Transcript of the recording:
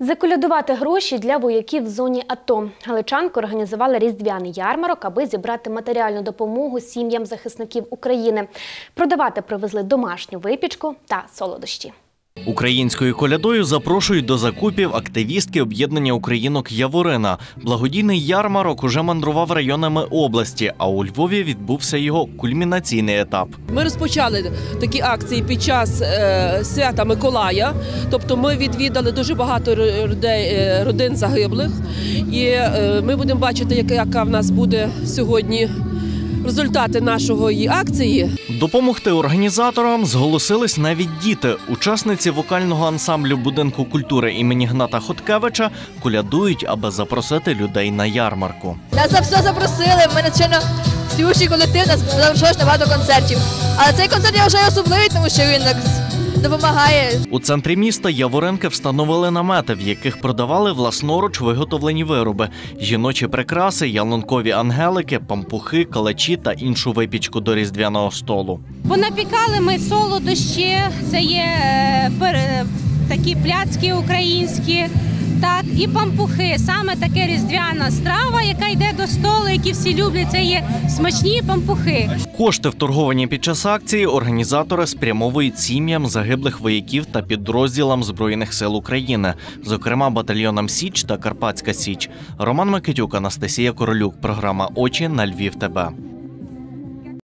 Заколядувати гроші для вояків в зоні АТО. Галичанки організували різдвяний ярмарок, аби зібрати матеріальну допомогу сім'ям захисників України. Продавати привезли домашню випічку та солодощі. Українською колядою запрошують до закупів активістки об'єднання українок Яворина. Благодійний ярмарок уже мандрував районами області, а у Львові відбувся його кульмінаційний етап. Ми розпочали такі акції під час е, свята Миколая. Тобто ми відвідали дуже багато людей, е, родин загиблих. І е, ми будемо бачити, яка, яка в нас буде сьогодні результати нашої акції. Допомогти організаторам зголосились навіть діти. Учасниці вокального ансамблю будинку культури імені Гната Хоткевича колядують, аби запросити людей на ярмарку. Нас за все запросили. Ми надзвичайно співучий колектив, нас запрошуєш на багато концертів. Але цей концерт я вважаю особливий, тому що він так допомагає. У центрі міста Яворенки встановили намети, в яких продавали власноруч виготовлені вироби: жіночі прикраси, ялункові ангелики, пампухи, калачі та іншу випічку до різдвяного столу. Понапікали ми солодощі, це є е, пер- такі пляцки українські, так, і пампухи. Саме таке різдвяна страва, яка йде до столу, які всі люблять, це є смачні пампухи. Кошти, вторговані під час акції, організатори спрямовують сім'ям загиблих вояків та підрозділам Збройних сил України, зокрема батальйонам Січ та Карпатська Січ. Роман Микитюк, Анастасія Королюк. Програма Очі на Львів. ТБ.